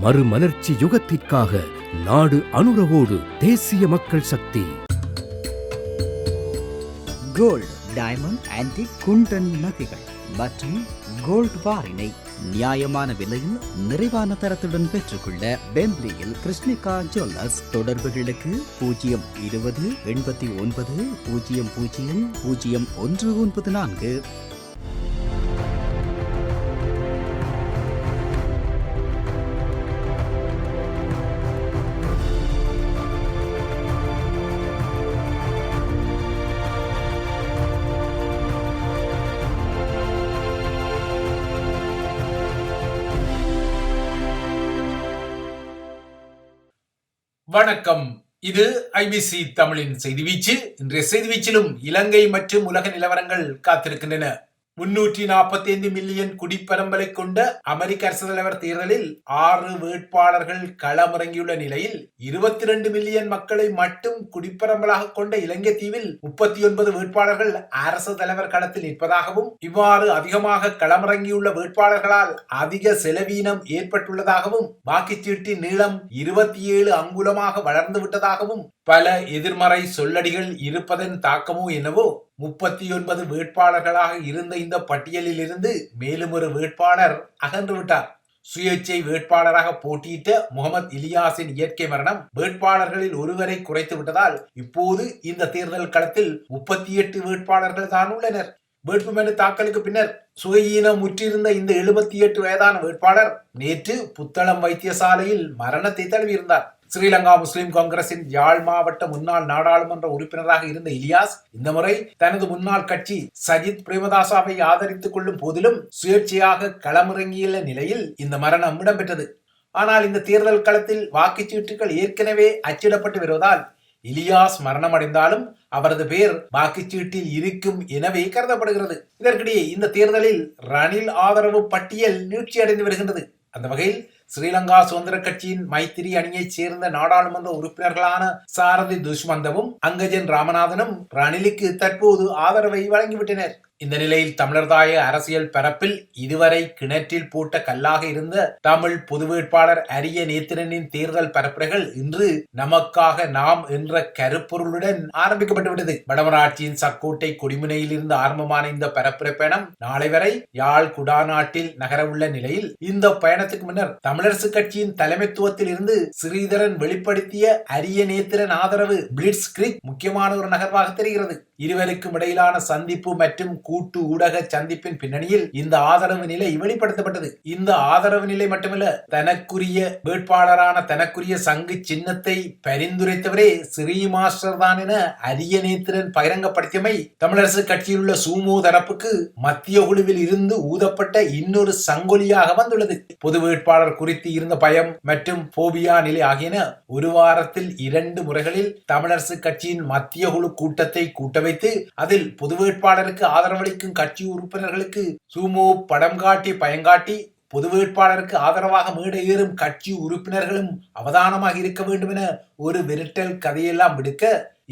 மறுமலர்ச்சி யுகத்திற்காக நாடு அனுரவோடு தேசிய மக்கள் சக்தி. கோல்ட் டைமண்ட் ஆன்டி குண்டன் நகைகள் மற்றும் கோல்ட் பாரினை நியாயமான விலையில் நிறைவான தரத்துடன் பெற்றுக்கொள்ள பெம்ப்லியில் கிருஷ்ணிகா ஜுவல்லர்ஸ் தொடர்புகளுக்கு பூஜ்ஜியம் இருபது எண்பத்தி ஒன்பது பூஜ்ஜியம் பூஜ்ஜியம் பூஜ்ஜியம் ஒன்று ஒன்பது நான்கு. வணக்கம். இது ஐபிசி தமிழின் செய்தி வீச்சு. இன்றைய செய்தி வீச்சிலும் இலங்கை மற்றும் உலக நிலவரங்கள் காத்திருக்கின்றன. முன்னூற்றி நாற்பத்தி ஐந்து மில்லியன் குடிப்பரம்பலை கொண்ட அமெரிக்க அரசு தலைவர் தேர்தலில் ஆறு வேட்பாளர்கள் களமிறங்கியுள்ள நிலையில் இருபத்தி ரெண்டு மில்லியன் மக்களை மட்டும் குடிப்பரம்பலாக கொண்ட இலங்கை தீவில் முப்பத்தி ஒன்பது வேட்பாளர்கள் அரசு தலைவர் களத்தில் நிற்பதாகவும் இவ்வாறு அதிகமாக களமிறங்கியுள்ள வேட்பாளர்களால் அதிக செலவீனம் ஏற்பட்டுள்ளதாகவும் வாக்குச்சீட்டின் நீளம் இருபத்தி ஏழு அங்குலமாக வளர்ந்து விட்டதாகவும் பல எதிர்மறை சொல்லடிகள் இருப்பதன் தாக்கமோ என்னவோ முப்பத்தி ஒன்பது வேட்பாளர்களாக இருந்த இந்த பட்டியலில் இருந்து மேலும் ஒரு வேட்பாளர் அகன்று விட்டார். சுயேட்சை வேட்பாளராக போட்டியிட்ட முகமது இலியாஸின் இயற்கை மரணம் வேட்பாளர்களில் ஒருவரை குறைத்து விட்டதால் இப்போது இந்த தேர்தல் களத்தில் முப்பத்தி எட்டு வேட்பாளர்கள் தான் உள்ளனர். வேட்புமனு தாக்கலுக்கு பின்னர் சுகையீனம் முற்றிருந்த இந்த எழுபத்தி எட்டு வயதான வேட்பாளர் நேற்று புத்தளம் வைத்தியசாலையில் மரணத்தை தழுவியிருந்தார். ஸ்ரீலங்கா முஸ்லிம் காங்கிரசின் யாழ் மாவட்ட முன்னாள் நாடாளுமன்ற உறுப்பினராக இருந்த இலியாஸ் இந்த முறை தனது முன்னாள் கட்சி சஜித் பிரேமதாசாவை ஆதரித்துக் கொள்ளும் போதிலும் சுயேட்சையாக களமிறங்கியுள்ள நிலையில் இந்த மரணம் இடம்பெற்றது. ஆனால் இந்த தேர்தல் களத்தில் வாக்குச்சீட்டுகள் ஏற்கனவே அச்சிடப்பட்டு வருவதால் இலியாஸ் மரணமடைந்தாலும் அவரது பெயர் வாக்குச்சீட்டில் இருக்கும் எனவே கருதப்படுகிறது. இதற்கிடையே இந்த தேர்தலில் ரணில் ஆதரவு பட்டியல் நீட்சியடைந்து வருகின்றது. அந்த வகையில் ஸ்ரீலங்கா சுதந்திர கட்சியின் மைத்திரி அணியைச் சேர்ந்த நாடாளுமன்ற உறுப்பினர்களான சாரதி துஷ்மந்தவும் அங்கஜன் ராமநாதனும் ரணிலுக்கு தற்போது ஆதரவை வழங்கிவிட்டனர். இந்த நிலையில் தமிழர்தாய அரசியல் பரப்பில் இதுவரை கிணற்றில் பூட்ட கல்லாக இருந்த தமிழ் பொது வேட்பாளர் அரிய நேத்திரனின் தேர்தல் பரப்புரைகள் இன்று நமக்காக நாம் என்ற கருப்பொருளுடன் ஆரம்பிக்கப்பட்டுவிட்டது. வடமராட்சியின் சக்கோட்டை கொடிமுனையில் இருந்து ஆரம்பமான இந்த பரப்புரை பயணம் நாளை வரை யாழ் குடாநாட்டில் நகரவுள்ள நிலையில் இந்த பயணத்துக்கு முன்னர் தமிழரசு கட்சியின் தலைமைத்துவத்தில் இருந்து ஸ்ரீதரன் வெளிப்படுத்திய அரிய நேத்திரன் ஆதரவு பிளிட்ஸ் கிரிக் முக்கியமான ஒரு நகர்வாக தெரிகிறது. இருவருக்கும் இடையிலான சந்திப்பு மற்றும் கூட்டு ஊடக சந்திப்பின் பின்னணியில் இந்த ஆதரவு நிலை வெளிப்படுத்தப்பட்டது. இந்த ஆதரவு நிலை மட்டுமல்ல தனக்குரிய வேட்பாளரான தனக்குரிய சங்கு சின்னத்தை பரிந்துரைத்தவரே ஸ்ரீ மாஸ்டர் தான் என அரிய நேத்திரன் பகிரங்கப்படுத்தியமை தமிழரசு கட்சியில் உள்ள சூமோ தரப்புக்கு மத்திய குழுவில் இருந்து ஊதப்பட்ட இன்னொரு சங்கொலியாக வந்துள்ளது. பொது வேட்பாளர் குறித்து இருந்த பயம் மற்றும் போபியா நிலை ஆகியன ஒரு வாரத்தில் இரண்டு முறைகளில் தமிழரசு கட்சியின் மத்திய குழு கூட்டத்தை கூட்டவே வைத்து அதில் பொது வேட்பாளருக்கு ஆதரவளிக்கும் கட்சி உறுப்பினர்களுக்கு சூமோ படம் காட்டி பயங்காட்டி பொது வேட்பாளருக்கு ஆதரவாக மேடை ஏறும் கட்சி உறுப்பினர்களும் அவதானமாக இருக்க வேண்டும் என ஒரு விரட்டல் கதையெல்லாம் விடுக்க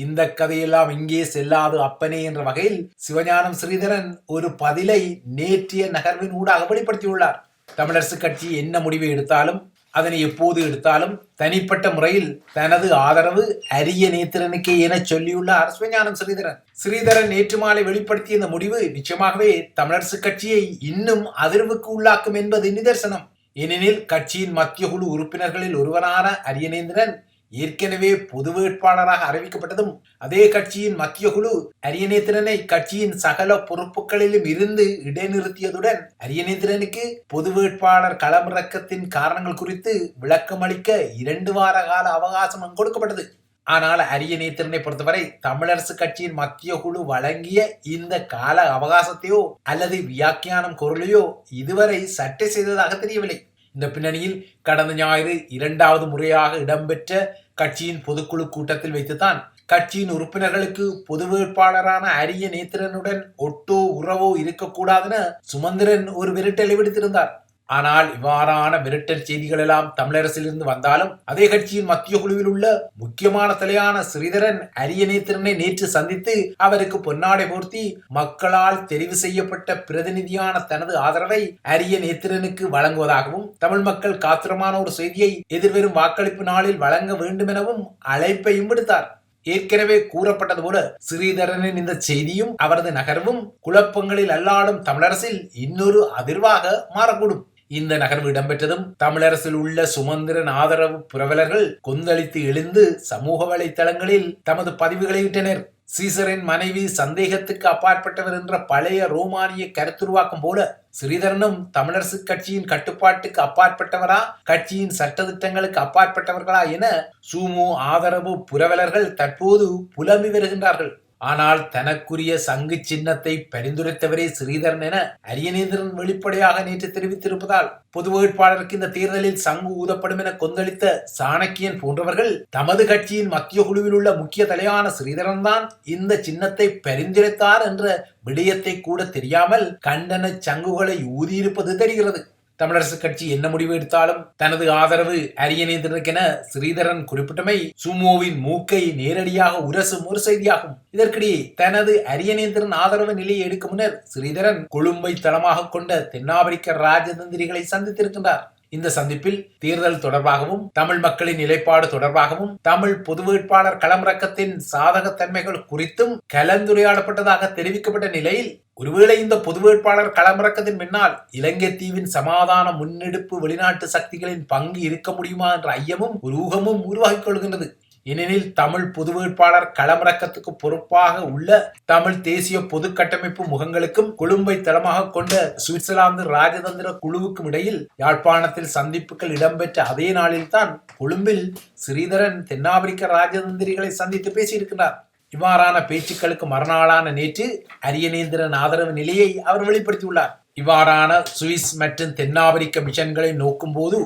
இந்த கதையெல்லாம் இங்கே செல்லாது அப்பனே என்ற வகையில் சிவஞானம் ஸ்ரீதரன் ஒரு பதிலை நேற்றிய நகர்வின் ஊடாக வெளிப்படுத்தியுள்ளார். தமிழரசு கட்சி என்ன முடிவை எடுத்தாலும் அதனை எப்போது எடுத்தாலும் தனிப்பட்ட முறையில் தனது ஆதரவு அரிய நேத்திரனுக்கே என சொல்லியுள்ளார் சிவஞானம் ஸ்ரீதரன். ஸ்ரீதரன் நேற்று மாலை வெளிப்படுத்திய இந்த முடிவு நிச்சயமாகவே தமிழரசு கட்சியை இன்னும் அதிர்வுக்கு உள்ளாக்கும் என்பது நிதர்சனம். ஏனெனில் கட்சியின் மத்திய குழு உறுப்பினர்களில் ஒருவரான அரியநேந்திரன் ஏற்கனவே பொது வேட்பாளராக அறிவிக்கப்பட்டதும் அதே கட்சியின் மத்திய குழு அரியநேத்திரனை கட்சியின் சகல பொறுப்புகளிலும் இருந்து இடைநிறுத்தியதுடன் அரியநேத்திரனுக்கு பொது வேட்பாளர் களமிறக்கத்தின் காரணங்கள் குறித்து விளக்கமளிக்க இரண்டு வார கால அவகாசம் கொடுக்கப்பட்டது. ஆனால் அரியநேத்திரனை பொறுத்தவரை தமிழரசு கட்சியின் மத்திய குழு வழங்கிய இந்த கால அவகாசத்தையோ அல்லது வியாக்கியானம் குரலையோ இதுவரை சட்டை செய்ததாக தெரியவில்லை. இந்த பின்னணியில் கடந்த ஞாயிறு இரண்டாவது முறையாக இடம்பெற்ற கட்சியின் பொதுக்குழு கூட்டத்தில் வைத்துதான் கட்சியின் உறுப்பினர்களுக்கு பொது வேட்பாளரான அரிய நேத்திரனுடன் ஒட்டோ உறவோ இருக்கக்கூடாதுன்னு சுமந்திரன் ஒரு விரட்டலை விடுத்திருந்தார். ஆனால் இவ்வாறான மிரட்டல் செய்திகள் எல்லாம் தமிழரசிலிருந்து வந்தாலும் அதே கட்சியின் மத்திய குழுவில் உள்ள முக்கியமான தலையான ஸ்ரீதரன் அரியநேத்திரனை நேற்று சந்தித்து அவருக்கு பொன்னாடை போர்த்தி மக்களால் தெரிவு செய்யப்பட்ட பிரதிநிதியான தனது ஆதரவை அரிய நேத்திரனுக்கு வழங்குவதாகவும் தமிழ் மக்கள் காத்திரமான ஒரு செய்தியை எதிர்வரும் வாக்களிப்பு நாளில் வழங்க வேண்டும் எனவும் அழைப்பையும் விடுத்தார். ஏற்கனவே கூறப்பட்டது போல ஸ்ரீதரனின் இந்த செய்தியும் அவரது நகர்வும் குழப்பங்களில் அல்லாடும் தமிழரசில் இன்னொரு அதிர்வாக மாறக்கூடும். இந்த நகர்வு இடம்பெற்றதும் தமிழரசில் உள்ள சுமந்திரன் ஆதரவு புரவலர்கள் கொந்தளித்து எழுந்து சமூக வலைத்தளங்களில் தமது பதிவுகளை இட்டனர். சீசரின் மனைவி சந்தேகத்துக்கு அப்பாற்பட்டவர் என்ற பழைய ரோமானிய கருத்துருவாக்கம் போல ஸ்ரீதரனும் தமிழரசு கட்சியின் கட்டுப்பாட்டுக்கு அப்பாற்பட்டவரா கட்சியின் சட்டதிட்டங்களுக்கு அப்பாற்பட்டவர்களா என சூமு ஆதரவு புரவலர்கள் தற்போது புலம்பி வருகின்றார்கள். ஆனால் தனக்குரிய சங்கு சின்னத்தை பரிந்துரைத்தவரே ஸ்ரீதரன் என அரியநேந்திரன் வெளிப்படையாக நேற்று தெரிவித்திருப்பதால் பொது வேட்பாளருக்கு இந்த தேர்தலில் சங்கு ஊதப்படும் என கொந்தளித்த சாணக்கியன் போன்றவர்கள் தமது கட்சியின் மத்திய குழுவில் உள்ள முக்கிய தலையான ஸ்ரீதரன் தான் இந்த சின்னத்தை பரிந்துரைத்தார் என்ற விடயத்தை கூட தெரியாமல் கண்டன சங்குகளை ஊதியிருப்பது தெரிகிறது. தமிழரசு கட்சி என்ன முடிவு எடுத்தாலும் தனது ஆதரவு அரியநேந்திரனுக்கென ஸ்ரீதரன் குறிப்பிட்டமை சுமோவின் மூக்கை நேரடியாக உரசும் ஒரு செய்தியாகும். இதற்கிடையே தனது அரியநேந்திரன் ஆதரவு நிலையை எடுக்கும் முன்னர் ஸ்ரீதரன் கொழும்பை தளமாக கொண்ட தென்னாப்பிரிக்க ராஜதந்திரிகளை சந்தித்திருக்கின்றார். இந்த சந்திப்பில் தேர்தல் தொடர்பாகவும் தமிழ் மக்களின் நிலைப்பாடு தொடர்பாகவும் தமிழ் பொது வேட்பாளர் களமிறக்கத்தின் சாதகத்தன்மைகள் குறித்தும் கலந்துரையாடப்பட்டதாக தெரிவிக்கப்பட்ட நிலையில் ஒருவேளை இந்த பொது வேட்பாளர் களமிறக்கத்தின் பின்னால் இலங்கை தீவின் சமாதான முன்னெடுப்பு வெளிநாட்டு சக்திகளின் பங்கு இருக்க முடியுமா என்ற ஐயமும் ஒரு ஊகமும் உருவாகிக் கொள்கின்றது. ஏனெனில் தமிழ் பொது வேட்பாளர் களமிறக்கத்துக்கு பொறுப்பாக உள்ள தமிழ் தேசிய பொது கட்டமைப்பு முகங்களுக்கும் கொழும்பை தளமாக கொண்ட சுவிட்சர்லாந்து ராஜதந்திர குழுவுக்கும் இடையில் யாழ்ப்பாணத்தில் சந்திப்புகள் இடம்பெற்ற அதே நாளில்தான் கொழும்பில் ஸ்ரீதரன் தென்னாப்பிரிக்க ராஜதந்திரிகளை சந்தித்து பேசியிருக்கிறார். இவ்வாறான பேச்சுக்களுக்கு மறுநாளான நேற்று அரியநேந்திரன் ஆதரவு நிலையை அவர் வெளிப்படுத்தியுள்ளார். இவ்வாறான சுவிஸ் மற்றும் தென்னாப்பிரிக்க மிஷன்களை நோக்கும் போது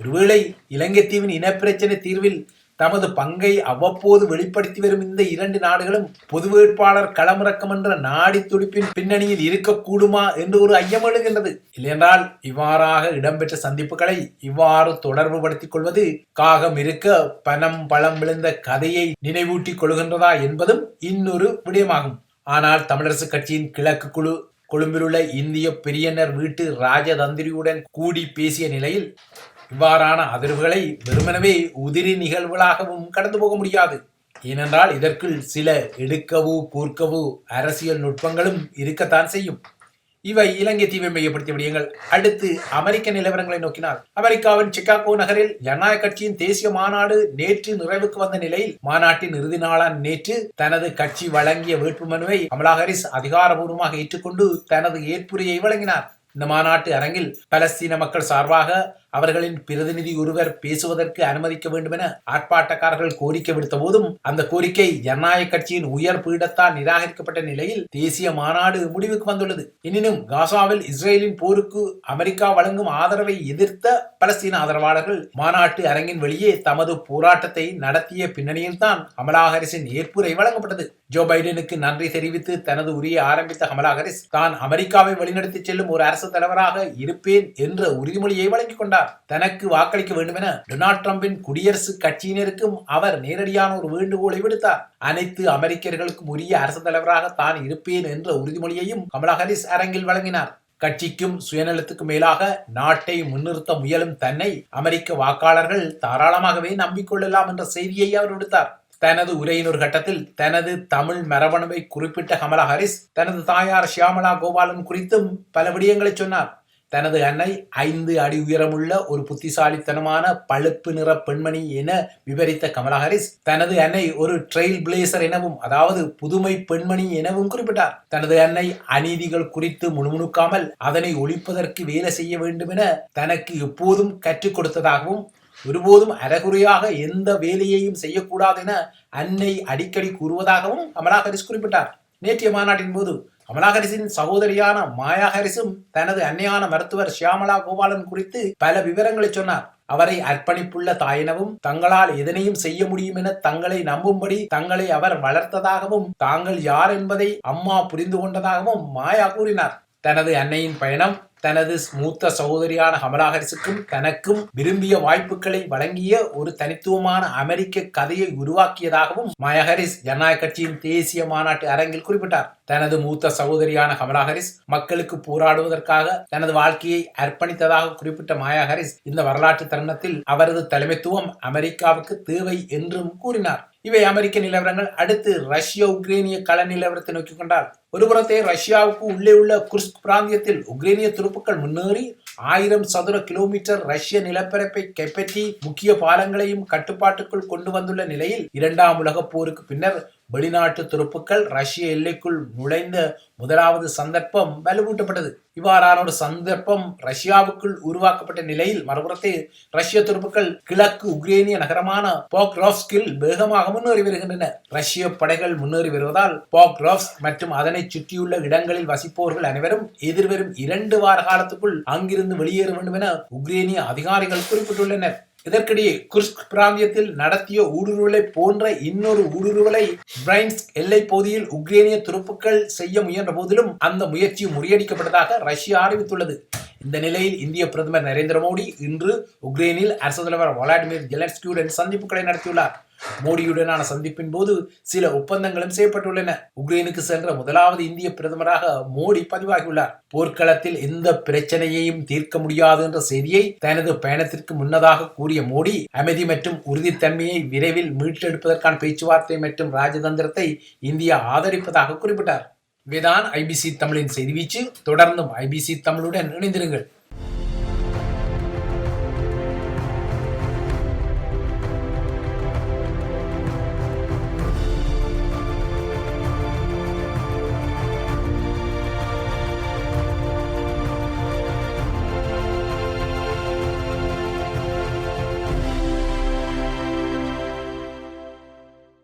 ஒருவேளை இலங்கை தீவின் இனப்பிரச்சனை தீர்வில் தமது பங்கை அவ்வப்போது வெளிப்படுத்தி வரும் இந்த இரண்டு நாடுகளும் பொது வேட்பாளர் களமிறக்கம் என்ற நாடி துடிப்பின் பின்னணியில் இருக்கக்கூடுமா என்று ஒரு ஐயம் எழுகின்றது. இல்லையென்றால் இவ்வாறாக இடம்பெற்ற சந்திப்புகளை இவ்வாறு தொடர்பு படுத்திக் கொள்வது காகம் இருக்க பணம் பழம் விழுந்த கதையை நினைவூட்டிக் கொள்கின்றதா என்பதும் இன்னொரு விடயமாகும். ஆனால் தமிழரசு கட்சியின் கிழக்கு குழு கொழும்பிலுள்ள இந்திய பெரியனர் வீட்டு ராஜதந்திரியுடன் கூடி பேசிய நிலையில் இவ்வாறான அதிர்வுகளை வெறுமனவே உதிரி நிகழ்வுகளாகவும் கடந்து போக முடியாது. ஏனென்றால் இதற்குள் சில எடுக்கவோ கூர்க்கவோ அரசியல் நுட்பங்களும் இருக்கத்தான் செய்யும். இவை இலங்கை தீவை மையப்படுத்திய விடயங்கள். அடுத்து அமெரிக்க நிலவரங்களை நோக்கினால் அமெரிக்காவின் சிகாகோ நகரில் ஜனநாயக கட்சியின் தேசிய மாநாடு நேற்று நிறைவுக்கு வந்த நிலையில் மாநாட்டின் இறுதி நாளான நேற்று தனது கட்சி வழங்கிய வேட்புமனுவை கமலா ஹாரிஸ் அதிகாரபூர்வமாக ஏற்றுக்கொண்டு தனது ஏற்புரையை வழங்கினார். இந்த மாநாட்டு அரங்கில் பலஸ்தீன மக்கள் சார்பாக அவர்களின் பிரதிநிதி ஒருவர் பேசுவதற்கு அனுமதிக்க வேண்டும் என ஆர்ப்பாட்டக்காரர்கள் கோரிக்கை விடுத்த போதும் அந்த கோரிக்கை ஜனநாயக கட்சியின் உயர் பீடத்தால் நிராகரிக்கப்பட்ட நிலையில் தேசிய மாநாடு முடிவுக்கு வந்துள்ளது. எனினும் காசாவில் இஸ்ரேலின் போருக்கு அமெரிக்கா வழங்கும் ஆதரவை எதிர்த்த பலஸ்தீன ஆதரவாளர்கள் மாநாட்டு அரங்கின் வெளியே தமது போராட்டத்தை நடத்திய பின்னணியில்தான் கமலா ஹாரிஸின் ஏற்புரை வழங்கப்பட்டது. ஜோ பைடனுக்கு நன்றி தெரிவித்து தனது உரையை ஆரம்பித்த கமலா ஹாரிஸ் தான் அமெரிக்காவை வழிநடத்தி செல்லும் ஒரு அரசு தலைவராக இருப்பேன் என்ற உறுதிமொழியை வழங்கிக் கொண்டார். தனக்கு வாக்களிக்க வேண்டும் என டொனால்ட் டிரம்பின் குடியரசு கட்சியினருக்கும் அவர் நேரடியான ஒரு வேண்டுகோளை விடுத்தார். அனைத்து அமெரிக்கர்களுக்கும் உரிய அரசு தலைவராக தான் இருப்பேன் என்ற உறுதிமொழியையும் கமலா ஹாரிஸ் அரங்கில் வழங்கினார். கட்சிக்கும் சுயநலத்துக்கு மேலாக நாட்டை முன்னிறுத்த முயலும் தன்னை அமெரிக்க வாக்காளர்கள் தாராளமாகவே நம்பிக்கொள்ளலாம் என்ற செய்தியை அவர் விடுத்தார். தனது உரையின் ஒரு கட்டத்தில் தனது தமிழ் மரபணுவை குறிப்பிட்ட கமலா ஹாரிஸ் தனது தாயார் ஷியாமலா கோபாலன் குறித்தும் பல விடயங்களை சொன்னார். தனது அன்னை ஐந்து அடி உயரமுள்ள ஒரு புத்திசாலித்தனமான பழுப்பு நிற பெண்மணி என விவரித்த கமலா ஹாரிஸ் தனது அன்னை ஒரு ட்ரெயில் பிளேசர் எனவும் அதாவது புதுமை பெண்மணி எனவும் குறிப்பிட்டார். தனது அன்னை அநீதிகள் குறித்து முணுமுணுக்காமல் அதனை ஒழிப்பதற்கு வேலை செய்ய வேண்டும் என தனக்கு எப்போதும் கற்றுக் கொடுத்ததாகவும் ஒருபோதும் அறகுறையாக எந்த வேலையையும் செய்யக்கூடாது என அன்னை அடிக்கடி கூறுவதாகவும் கமலா ஹாரிஸ் குறிப்பிட்டார். நேற்றைய மாநாட்டின் போது கமலாஹரிசின் சகோதரியான மாயா தனது அன்னையான மருத்துவர் ஷியாமலா கோபாலன் குறித்து பல விவரங்களை சொன்னார். அவரை அர்ப்பணிப்புள்ள தாயினவும் தங்களால் எதனையும் செய்ய முடியும் என தங்களை நம்பும்படி தங்களை அவர் வளர்த்ததாகவும் தாங்கள் யார் என்பதை அம்மா புரிந்து கொண்டதாகவும் மாயா கூறினார். தனது அன்னையின் பயணம் தனது மூத்த சகோதரியான கமலா ஹாரிஸுக்கும் தனக்கும் விரும்பிய வாய்ப்புகளை வழங்கிய ஒரு தனித்துவமான அமெரிக்க கதையை உருவாக்கியதாகவும் மாயா ஹாரிஸ் ஜனநாயக கட்சியின் தேசிய மாநாட்டு அரங்கில் குறிப்பிட்டார். தனது மூத்த சகோதரியான கமலா ஹாரிஸ் மக்களுக்கு போராடுவதற்காக தனது வாழ்க்கையை அர்ப்பணித்ததாக குறிப்பிட்ட மாயா ஹாரிஸ் இந்த வரலாற்று தருணத்தில் அவரது தலைமைத்துவம் அமெரிக்காவுக்கு தேவை என்றும் கூறினார். இவை அமெரிக்க நிலவரங்கள். அடுத்து ரஷ்ய உக்ரைனிய கள நிலவரத்தை நோக்கி கொண்டால் ஒருபுறத்தை ரஷ்யாவுக்கு உள்ளே உள்ள குர்ஸ்க் பிராந்தியத்தில் உக்ரைனிய துருப்புக்கள் முன்னேறி ஆயிரம் சதுர கிலோமீட்டர் ரஷ்ய நிலப்பரப்பை கைப்பற்றி முக்கிய பாலங்களையும் கட்டுப்பாட்டுக்குள் கொண்டு வந்துள்ள நிலையில் இரண்டாம் உலகப் போருக்கு பின்னர் வெளிநாட்டு துருப்புக்கள் ரஷ்ய எல்லைக்குள் நுழைந்த முதலாவது சந்தர்ப்பம் வலுவூட்டப்பட்டது. இவ்வாறான ஒரு சந்தர்ப்பம் ரஷ்யாவுக்குள் உருவாக்கப்பட்ட நிலையில் மறுபுறத்தில் ரஷ்ய துருப்புக்கள் கிழக்கு உக்ரேனிய நகரமான போக்ரோஸ்கில் வேகமாக முன்னேறி வருகின்றன. ரஷ்ய படைகள் முன்னேறி வருவதால் போக்ரோஸ் மற்றும் அதனை சுற்றியுள்ள இடங்களில் வசிப்போர்கள் அனைவரும் எதிர்வரும் இரண்டு வார காலத்துக்குள் அங்கிருந்து வெளியேற வேண்டும் என உக்ரேனிய அதிகாரிகள் குறிப்பிட்டுள்ளனர். இதற்கிடையே குர்ஸ்க் பிராந்தியத்தில் நடத்திய ஊடுருவலை போன்ற இன்னொரு ஊடுருவலை பிரைன்ஸ் எல்லை பகுதியில் உக்ரேனிய துருப்புக்கள் செய்ய முயன்ற போதிலும் அந்த முயற்சி முறியடிக்கப்பட்டதாக ரஷ்யா அறிவித்துள்ளது. இந்த நிலையில் இந்திய பிரதமர் நரேந்திர மோடி இன்று உக்ரைனில் அரசு தலைவர் விளாடிமிர் ஜெலன்ஸ்கியுடன் சந்திப்புகளை நடத்தியுள்ளார். மோடியுடனான சந்திப்பின் போது சில ஒப்பந்தங்களும் செய்யப்பட்டுள்ளன. உக்ரைனுக்கு சென்ற முதலாவது இந்திய பிரதமராக மோடி பதிவாகியுள்ளார். போர்க்களத்தில் எந்த பிரச்சனையையும் தீர்க்க முடியாது என்ற செய்தியை தனது பயணத்திற்கு முன்னதாக கூறிய மோடி அமைதி மற்றும் உறுதித்தன்மையை விரைவில் மீட்டெடுப்பதற்கான பேச்சுவார்த்தை மற்றும் ராஜதந்திரத்தை இந்தியா ஆதரிப்பதாக குறிப்பிட்டார். இவைதான் ஐபிசி தமிழின் செய்தி வீச்சு. தொடர்ந்தும் ஐபிசி தமிழுடன் இணைந்திருங்கள்.